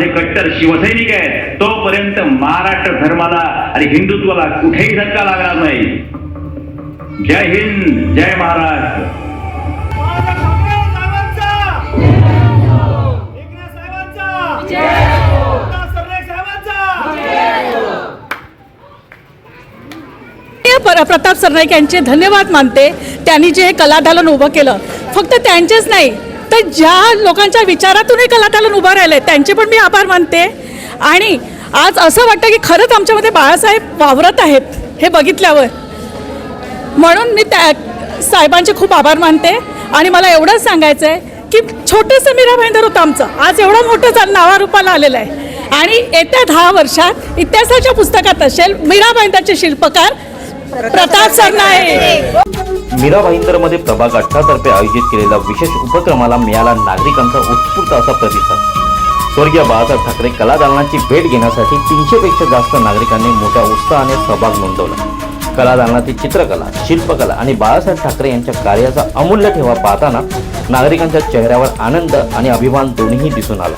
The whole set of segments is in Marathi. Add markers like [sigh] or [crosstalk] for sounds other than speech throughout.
माझे कट्टर शिवसैनिक आहेत. तोपर्यंत महाराष्ट्र धर्माला आणि हिंदुत्वाला कुठेही धक्का लागणार नाही. जय हिंद जय महाराष्ट्र. प्रताप सरनाईक यांचे धन्यवाद मानते. त्यांनी जे हे कलादालन उभं केलं फक्त त्यांचेच नाही तर ज्या लोकांच्या विचारातून हे कलादालन उभं राहिलं आहे त्यांचे पण मी आभार मानते. आणि आज असं वाटतं की खरंच आमच्यामध्ये बाळासाहेब वावरत आहेत हे बघितल्यावर. म्हणून मी त्या साहेबांचे खूप आभार मानते. आणि मला एवढंच सांगायचं आहे की छोटंसं मीरा भाईंदर होतं आमचं. आज एवढं मोठं झालं नावारूपाला आलेलं आहे. आणि येत्या दहा वर्षात इतिहासाच्या पुस्तकात असेल मीरा भाईंदरचे शिल्पकार प्रताप सरनाईक मीरा भाईंदरमध्ये प्रभाग अठरातर्फे आयोजित केलेल्या विशेष उपक्रमाला मिळाला नागरिकांचा उत्स्फूर्त असा प्रतिसाद. स्वर्गीय बाळासाहेब ठाकरे कलादालनाची भेट घेण्यासाठी तीनशेपेक्षा जास्त नागरिकांनी मोठ्या उत्साहाने सहभाग नोंदवला. कलादालनातील चित्रकला शिल्पकला आणि बाळासाहेब ठाकरे यांच्या कार्याचा अमूल्य ठेवा पाहताना नागरिकांच्या चेहऱ्यावर आनंद आणि अभिमान दोन्हीही दिसून आला.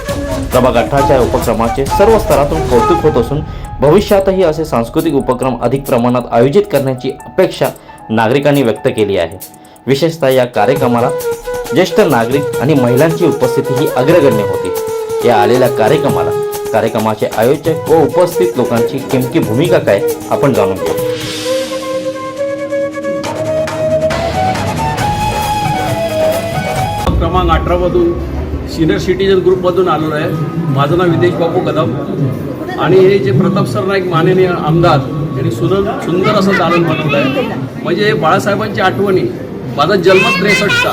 प्रभाग अठराच्या या उपक्रमाचे सर्व स्तरातून कौतुक होत असून भविष्यातही असे सांस्कृतिक उपक्रम अधिक प्रमाणात आयोजित करण्याची अपेक्षा नागरिकांनी व्यक्त केली आहे. विशेषतः या कार्यक्रमाला ज्येष्ठ नागरिक आणि महिलांची उपस्थिती ही अग्रगण्य होती. या आलेल्या कार्यक्रमाला कार्यक्रमाचे आयोजक व उपस्थित लोकांची किमकी भूमिका काय आपण जाणून घेऊ. क्रमांक अठरामधून सिनियर सिटीजन ग्रुपमधून आलेलो आहे. माझं नाव विदेश बापू कदम. आणि हे जे प्रताप सर नाईक माननीय आमदार यांनी सुंदर सुंदर असं दालन बनवलं आहे. म्हणजे हे बाळासाहेबांची आठवणी माझा जन्म त्रेसष्टचा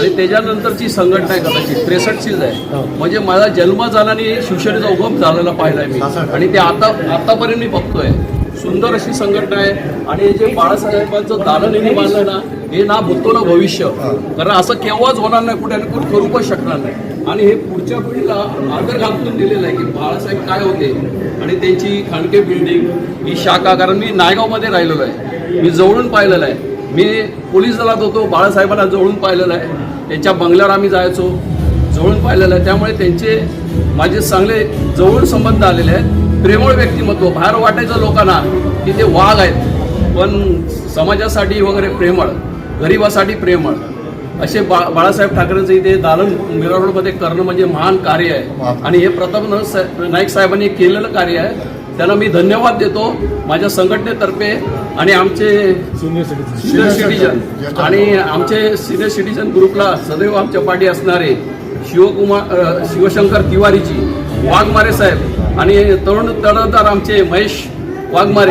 आणि त्याच्यानंतरची संघटना आहे कदाचित त्रेसष्टचीच आहे. म्हणजे माझा जन्म झाला आणि शिवसेनेचा उगम झालेला पाहिला आहे मी आणि ते आता आतापर्यंत मी बघतोय. सुंदर अशी संघटना आहे आणि हे जे बाळासाहेबांचं दालन यांनी बांधलं ना हे ना भूतो ना भविष्य कारण असं केव्हाच होणार नाही कुठे आणि कोण करू पण शकणार नाही. आणि हे पुढच्या पिढीला आदर घालून दिलेलं आहे की बाळासाहेब काय होते? आणि त्यांची खांडके बिल्डिंग ही शाखा कारण मी नायगावमध्ये राहिलेलो आहे. मी जवळून पाहिलेलं आहे. मी पोलीस दलात होतो बाळासाहेबांना जवळून पाहिलेलं आहे. त्यांच्या बंगल्यावर आम्ही जायचो जवळून पाहिलेलं आहे. त्यामुळे त्यांचे माझे चांगले जवळून संबंध आलेले आहेत. प्रेमळ व्यक्तिमत्व बाहेर वाटायचं लोकांना की ते वाघ आहेत. पण समाजासाठी वगैरे प्रेमळ गरिबासाठी प्रेमळ. असे बा बाळासाहेब ठाकरेंचं इथे दालन मीरा रोडमध्ये करणं म्हणजे महान कार्य आहे. आणि हे प्रताप नाईक साहेबांनी केलेलं कार्य आहे. त्यांना मी धन्यवाद देतो माझ्या संघटनेतर्फे आणि आमचे सिनियर सिटीजन आणि आमचे सिनियर सिटीजन ग्रुपला सदैव आमच्या पाठी असणारे शिवकुमार शिवशंकर तिवारीजी वाघमारे साहेब आणि तरुण तडफदार आमचे महेश वाघमारे.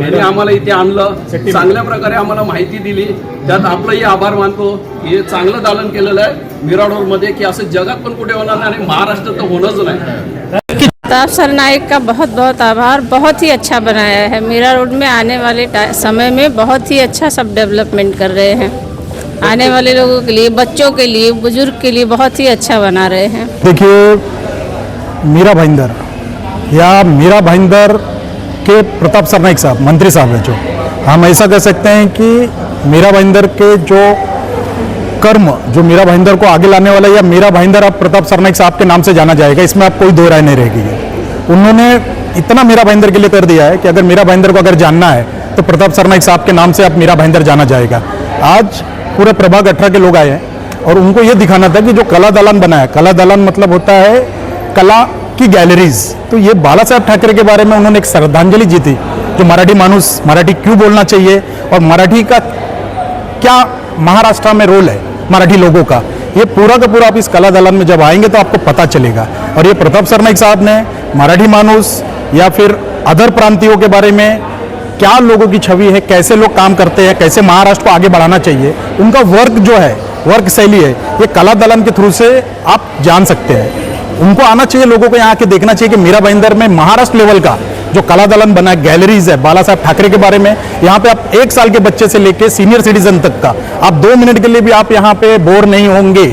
यांनी आम्हाला इथे आणलं. चांगल्या प्रकारे आम्हाला माहिती दिली. त्यात आपलंही आभार मानतो हे चांगलं दालन केलेलं आहे. मिराडोरमध्ये की असं जगात पण कुठे होणार नाही आणि महाराष्ट्रात तर होणंच नाही. प्रताप सरनाइक का बहुत बहुत आभार. बहुत ही अच्छा बनाया है. मीरा रोड में आने वाले समय में बहुत ही अच्छा सब डेवलपमेंट कर रहे हैं. आने वाले लोगों के लिए बच्चों के लिए बुजुर्ग के लिए बहुत ही अच्छा बना रहे हैं. देखिए मीरा भाईंदर. या मीरा भाईंदर के प्रताप सरनाइक साहब, मंत्री साहब हैं जो। हम ऐसा कह सकते हैं कि मीरा भाईंदर के जो कर्म, जो मीरा भाईंदर को आगे लाने वाला या मीरा भाईंदर अब प्रताप सरनाइक साहब के नाम से जाना जाएगा, इसमें आप कोई दो राय नहीं रहेगी। उन्होंने इतना मीरा भाईंदर के लिए कर दिया है कि अगर मीरा भाईंदर को अगर जानना है तो प्रताप सरनाइक साहब के नाम से अब मीरा भाईंदर जाना जाएगा। आज पूरे प्रभाग अठारह के लोग आए हैं, और उनको ये दिखाना था कि जो कला दलान बनाया, कला दालान मतलब होता है कला की गैलरीज तो ये बाला साहेब ठाकरे के बारे में उन्होंने एक श्रद्धांजलि दी थी जो मराठी मानुस मराठी क्यों बोलना चाहिए और मराठी का क्या महाराष्ट्र में रोल है मराठी लोगों का। ये पूरा का पूरा आप इस कला दलन में जब आएँगे तो आपको पता चलेगा। और ये प्रताप सरनाइक साहब ने मराठी मानूस या फिर अदर प्रांतियों के बारे में क्या लोगों की छवि है, कैसे लोग काम करते हैं, कैसे महाराष्ट्र को आगे बढ़ाना चाहिए, उनका वर्क जो है वर्क शैली है, ये कला दलन के थ्रू से आप जान सकते हैं। उनको आना चाहिए, लोगों को यहाँ के देखना चाहिए कि मीरा भाईंदर में महाराष्ट्र लेवल का जो कला दलन बना है गैलरीज है, बाला साहब ठाकरे के बारे में, यहाँ पे आप एक साल के बच्चे से लेके सीनियर सिटीजन तक का, आप दो मिनट के लिए भी आप यहाँ पे बोर नहीं होंगे।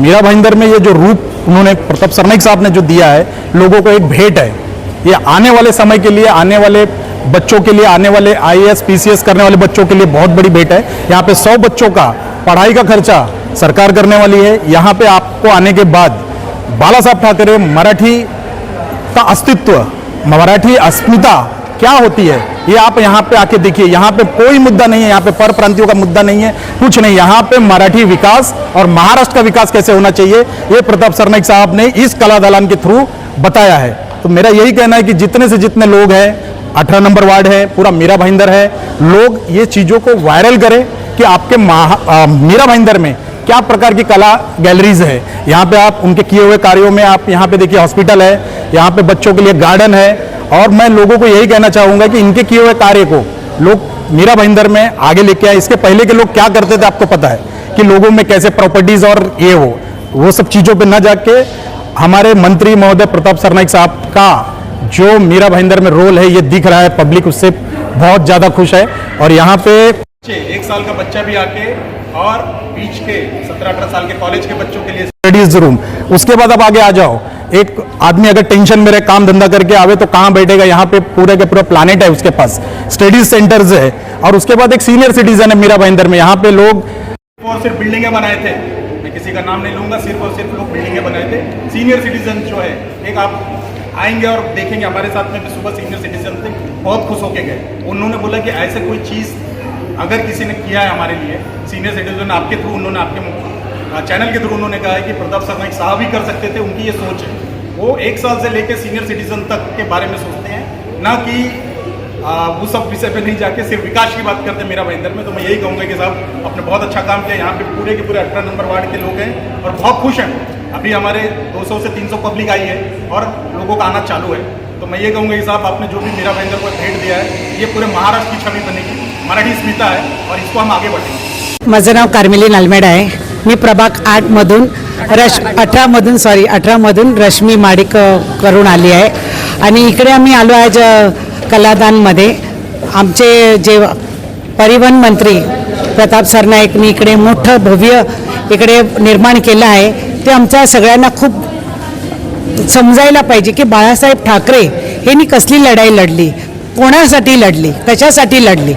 मीरा भाईंदर में ये जो रूप उन्होंने, प्रताप सरनाइक साहब ने जो दिया है, लोगों को एक भेंट है। ये आने वाले समय के लिए, आने वाले बच्चों के लिए, आने वाले आई पीसीएस करने वाले बच्चों के लिए बहुत बड़ी भेंट है। यहाँ पे सौ बच्चों का पढ़ाई का खर्चा सरकार करने वाली है। यहाँ पे आपको आने के बाद बाला साहब ठाकरे मराठी का अस्तित्व, मराठी अस्मिता क्या होती है? ये आप यहाँ पे आके देखिए। यहाँ पे कोई मुद्दा नहीं है, यहाँ पे पर प्रांतियों का मुद्दा नहीं है, कुछ नहीं। यहाँ पे मराठी विकास और महाराष्ट्र का विकास कैसे होना चाहिए, ये प्रताप सरनाइक साहब ने इस कला दलान के थ्रू बताया है। तो मेरा यही कहना है कि जितने से जितने लोग हैं, अठारह नंबर वार्ड है, पूरा मीरा भाईंदर है, लोग ये चीज़ों को वायरल करें कि आपके मीरा भाईंदर में क्या प्रकार की कला गैलरीज है? यहाँ पे आप उनके किए हुए कार्यों में आप यहाँ पे देखिए हॉस्पिटल है, यहाँ पे बच्चों के लिए गार्डन है, और मैं लोगों को यही कहना चाहूँगा कि इनके किए हुए कार्य को लोग मीरा भाईंदर में आगे लेके आए। इसके पहले के लोग क्या करते थे आपको पता है कि लोगों में कैसे प्रॉपर्टीज़ और ये हो, वो सब चीज़ों पर ना जाके हमारे मंत्री महोदय प्रताप सरनाइक साहब का जो मीरा भाईंदर में रोल है, ये दिख रहा है पब्लिक उससे बहुत ज़्यादा खुश है। और यहाँ पे एक साल का बच्चा भी आके और बीच के सत्रह अठारह साल के कॉलेज के बच्चों के लिए स्टडीज़ रूम उसके बाद आप आगे आ जाओ। एक आदमी अगर टेंशन में रहे काम धंधा करके आवे तो कहाँ बैठेगा? यहाँ पे पूरे के पूरा प्लानिट है उसके पास। स्टडीज़ सेंटर्स है। और उसके बाद एक सीनियर सिटीजन है मीरा भाईंदर में। यहाँ पे लोग सिर्फ़ और सिर्फ़ बिल्डिंगे बनाए थे। मैं किसी का नाम नहीं लूँगा सिर्फ़ और सिर्फ़ लोग बिल्डिंगे बनाए थे। सीनियर सिटीजन जो है एक आप आएँगे और देखेंगे हमारे साथ में सुबह सीनियर सिटीजन थे बहुत खुश होके गए। उन्होंने बोला कि ऐसे कोई चीज़ अगर किसी ने किया है हमारे लिए सीनियर सिटीजन आपके थ्रू उन्होंने आपके चैनल के थ्रू उन्होंने कहा है कि प्रताप सरनाइक साहब ही कर सकते थे, उनकी ये सोच है। वो एक साल से लेकर सीनियर सिटीजन तक के बारे में सोचते हैं। ना कि वो सब विषय पे नहीं जाके सिर्फ़ विकास की बात करते हैं मेरा महेंद्र में। तो मैं यही कहूँगा कि साहब, आपने बहुत अच्छा काम किया। यहाँ पे पूरे के पूरे अठारह नंबर वार्ड के लोग हैं और बहुत खुश हैं। अभी हमारे 200 से 300 पब्लिक आई है और लोगों का आना चालू है। तो मैं ये कहूँगा कि साहब, आपने जो भी मेरा महेंद्र को भेंट दिया है, ये पूरे महाराष्ट्र की छवि बनेगी। मराठी स्मिता आहे और इसको हम आगे बढ़ेंगे. माझं नाव कार्मेली नालमेड आहे. मी प्रभाग आठमधून रश अठरामधून सॉरी अठरामधून रश्मी माडिक करून आली आहे. आणि इकडे आम्ही आलो आहे ज कलादानमध्ये. आमचे जे परिवहन मंत्री प्रताप सरनाईकनी इकडे मोठं भव्य इकडे निर्माण केलं आहे. ते आमच्या सगळ्यांना खूप समजायला पाहिजे की बाळासाहेब ठाकरे यांनी कसली लढाई लढली? कोणासाठी लढली? कशासाठी लढली?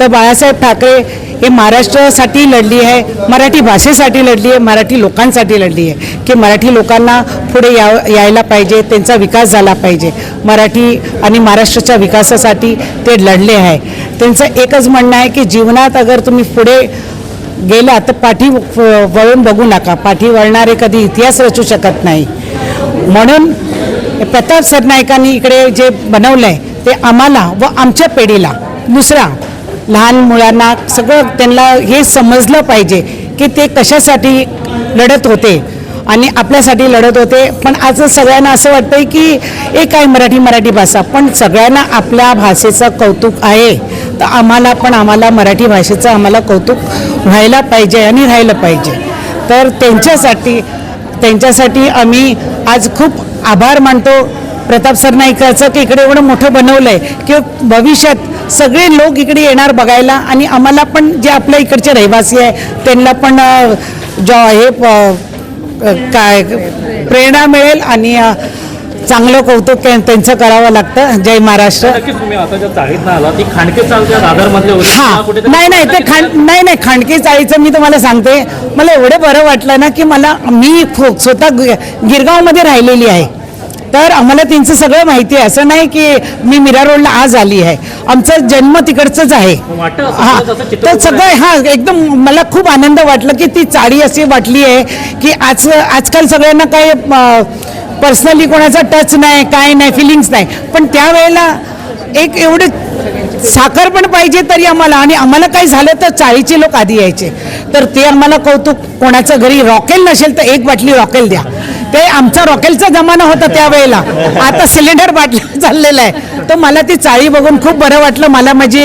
तर बाळासाहेब ठाकरे हे महाराष्ट्रासाठी लढली आहे मराठी भाषेसाठी लढली आहे मराठी लोकांसाठी लढली आहे. की मराठी लोकांना पुढे या यायला पाहिजे त्यांचा विकास झाला पाहिजे. मराठी आणि महाराष्ट्राच्या विकासासाठी ते लढले आहे. त्यांचं एकच म्हणणं आहे की जीवनात अगर तुम्ही पुढे गेला तर पाठी व- वळून बघू नका. पाठी वळणारे कधी इतिहास रचू शकत नाही. म्हणून प्रताप सरनाईकांनी इकडे जे बनवलं आहे ते आम्हाला व आमच्या पिढीला दुसरा लहान मुलांना सगळं त्यांना हे समजलं पाहिजे की ते कशासाठी लढत होते आणि आपल्यासाठी लढत होते. पण आज सगळ्यांना असं वाटतंय की एक आहे मराठी मराठी भाषा. पण सगळ्यांना आपल्या भाषेचं कौतुक आहे. तर आम्हाला पण आम्हाला मराठी भाषेचं आम्हाला कौतुक व्हायला पाहिजे आणि राहिलं पाहिजे. तर त्यांच्यासाठी त्यांच्यासाठी आम्ही आज खूप आभार मानतो. प्रताप सरनाईकाचं की इकडे एवढं मोठं बनवलं आहे की भविष्यात सगळे लोक इकडे येणार बघायला आणि आम्हाला पण जे आपल्या इकडचे रहिवासी आहे त्यांना पण जो हे काय प्रेरणा मिळेल आणि चांगलं कौतुक त्या- त्यांचं करावं लागतं. जय महाराष्ट्र. हा. नाही नाही ते खांड नाही नाही खांडकी चाळीचं मी तुम्हाला सांगते. मला एवढं बरं वाटलं ना की मला मी स्वतः गिरगावमध्ये राहिलेली आहे. तर आम्हाला त्यांचं सगळं माहिती आहे. असं नाही की मी मीरा रोडला आज आली आहे. आमचा जन्म तिकडचंच आहे. हा. तर सगळं हा एकदम मला खूप आनंद वाटलं की ती चाळी अशी वाटली आहे की आज आजकाल सगळ्यांना काही पर्सनली कोणाचा टच नाही काय नाही फिलिंग्स नाही. पण त्यावेळेला एक एवढं साखर पण पाहिजे तरी आम्हाला. आणि आम्हाला काही झालं तर चाळीचे लोक आधी यायचे. तर ते आम्हाला कौतुक कोणाचं घरी रॉकेल नसेल तर एक बाटली रॉकेल द्या. ते आमचा रॉकेलचा जमाना होता त्यावेळेला. आता सिलेंडर बाटली [laughs] चाललेला आहे. तर मला ती चाळी बघून खूप बरं वाटलं मला म्हणजे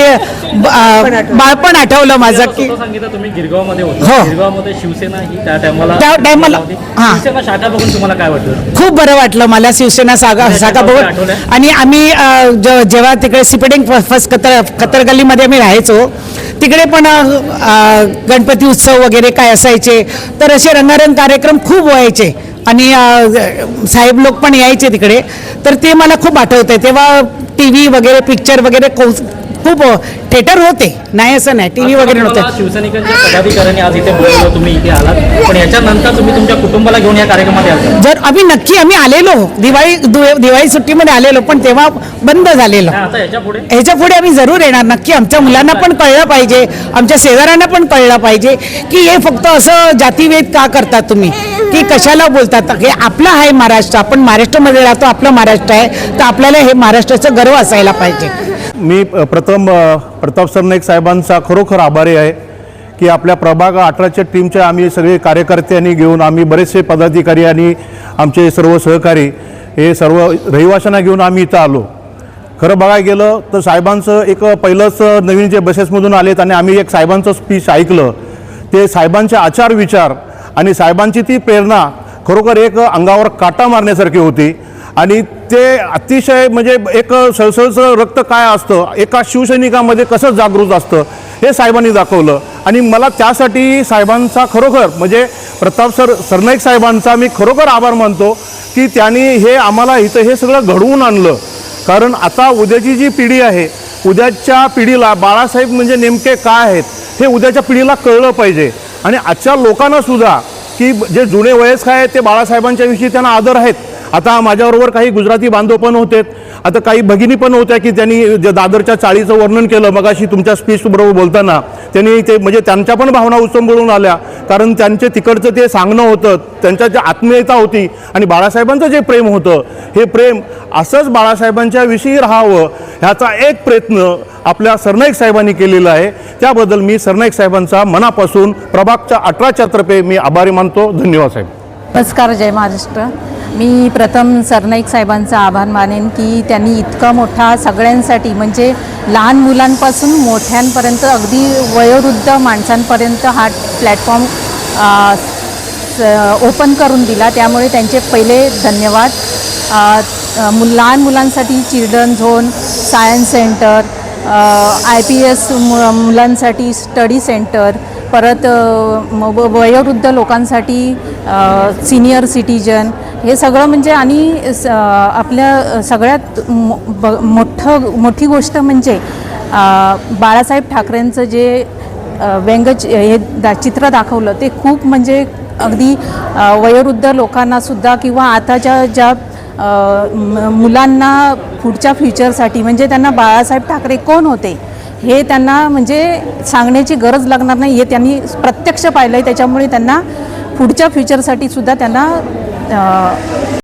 ब- अं, बाळपण आठवलं माझं की स्वतः सांगितलं तुम्ही गिरगावमध्ये हो. होते गिरगावमध्ये शिवसेना ही त्या टायमाला त्या टायमाला- हा. शिवसेना शाखा बघून तुम्हाला काय वाटलं खूप बरं वाटलं मला शिवसेना सागा सागा बघून? आणि आम्ही अ, ज- जेव्हा तिकडे सिपेडिंग फर्स्ट कतर कतरगल्लीमध्ये आम्ही राहायचो तिकडे पण अ, अ, गणपती उत्सव वगैरे काय असायचे तर असे रंगारंग कार्यक्रम खूप व्हायचे आणि साहेब लोक पण यायचे तिकडे. तर ते मला खूप आठवतं आहे तेव्हा टी व्ही वगैरे पिक्चर वगैरे कौ खूप थिएटर होते. नाही असं नाही. टी व्ही वगैरे नव्हतं. शिवसैनिकांच्या पदाधिकाऱ्यांनी आज इथे बोलवलं तुम्ही इथे आलात. पण याच्यानंतर तुम्ही तुमच्या कुटुंबाला घेऊन या कार्यक्रमात याल. जर आम्ही नक्की आम्ही आलेलो दिवाळी दु- दिवाळी सुट्टीमध्ये आलेलो पण तेव्हा बंद झालेलं. आता याच्यापुढे? ह्याच्या पुढे आम्ही जरूर येणार. नक्की आमच्या मुलांना पण कळलं पाहिजे. आमच्या शेजाऱ्यांना पण कळलं पाहिजे की हे फक्त असं जातीभेद का करतात तुम्ही? की कशाला बोलतात हे आपलं आहे महाराष्ट्र. आपण महाराष्ट्रामध्ये राहतो आपलं महाराष्ट्र आहे. तर आपल्याला हे महाराष्ट्राचं गर्व असायला पाहिजे. मी प्रथम प्रताप सरनाईक साहेबांचा खरोखर आभारी आहे की आपल्या प्रभाग अठराच्या टीमच्या आम्ही सगळे कार्यकर्त्यांनी घेऊन आम्ही बरेचसे पदाधिकारी आणि आमचे सर्व सहकारी हे सर्व रहिवाशांना घेऊन आम्ही इथं आलो. खरं बघायला गेलं तर साहेबांचं एक पहिलंच नवीन जे बसेसमधून आलेत आणि आम्ही एक साहेबांचं स्पीच ऐकलं ते साहेबांचे आचार विचार आणि साहेबांची ती प्रेरणा खरोखर एक अंगावर काटा मारण्यासारखी होती. आणि ते अतिशय म्हणजे एक सळसळचं रक्त काय असतं? एका शिवसैनिकामध्ये कसं जागृत असतं? हे साहेबांनी दाखवलं. आणि मला त्यासाठी साहेबांचा खरोखर म्हणजे प्रताप सर सरनाईक साहेबांचा मी खरोखर आभार मानतो की त्यांनी हे आम्हाला इथं हे सगळं घडवून आणलं. कारण आता उद्याची जी पिढी आहे उद्याच्या पिढीला बाळासाहेब म्हणजे नेमके काय आहेत हे उद्याच्या पिढीला कळलं पाहिजे. आणि आजच्या लोकांनासुद्धा की जे जुने वयस्क आहेत ते बाळासाहेबांच्याविषयी त्यांना आदर आहेत. आता माझ्याबरोबर काही गुजराती बांधव पण होते आता काही भगिनी पण होत्या की त्यांनी जे दादरच्या चाळीचं वर्णन केलं मगाशी तुमच्या स्पीच बरोबर बोलताना. त्यांनी ते म्हणजे त्यांच्या पण भावना उचंबळून आल्या. कारण त्यांचे तिकडचं ते सांगणं होतं त्यांच्या ज्या आत्मीयता होती आणि बाळासाहेबांचं जे प्रेम होतं हे प्रेम असंच बाळासाहेबांच्या विषयी राहावं ह्याचा एक प्रयत्न आपल्या सरनाईक साहेबांनी केलेला आहे. त्याबद्दल मी सरनाईक साहेबांचा मनापासून प्रभागच्या अठराच्या तर्फे मी आभारी मानतो. धन्यवाद साहेब. नमस्कार जय महाराष्ट्र. मी प्रथम सरनाईक साहेबांचा आभार मानेन की त्यांनी इतका मोठा सगळ्यांसाठी म्हणजे लहान मुलांपासून मोठ्यांपर्यंत अगदी वयोवृद्ध माणसांपर्यंत हा प्लॅटफॉर्म ओपन करून दिला. त्यामुळे त्यांचे पहिले धन्यवाद. मु लहान मुलांसाठी children zone science centre I P S मुलांसाठी स्टडी सेंटर परत व- वयोवृद्ध लोकांसाठी सिनियर सिटीजन हे सगळं म्हणजे आणि स- आपल्या सगळ्यात मो- ब- मोठं मोठी गोष्ट म्हणजे बाळासाहेब ठाकरेंचं जे अ, व्यंग हे दा चित्र दाखवलं ते खूप म्हणजे अगदी वयोवृद्ध लोकांनासुद्धा किंवा आताच्या ज्या मुलांना पुढच्या फ्युचरसाठी म्हणजे त्यांना बाळासाहेब ठाकरे कोण होते हे त्यांना म्हणजे सांगण्याची गरज लागणार नाही हे त्यांनी प्रत्यक्ष पाहिलं आहे त्याच्यामुळे त्यांना पुढच्या फ्युचरसाठी सुद्धा त्यांना ああ。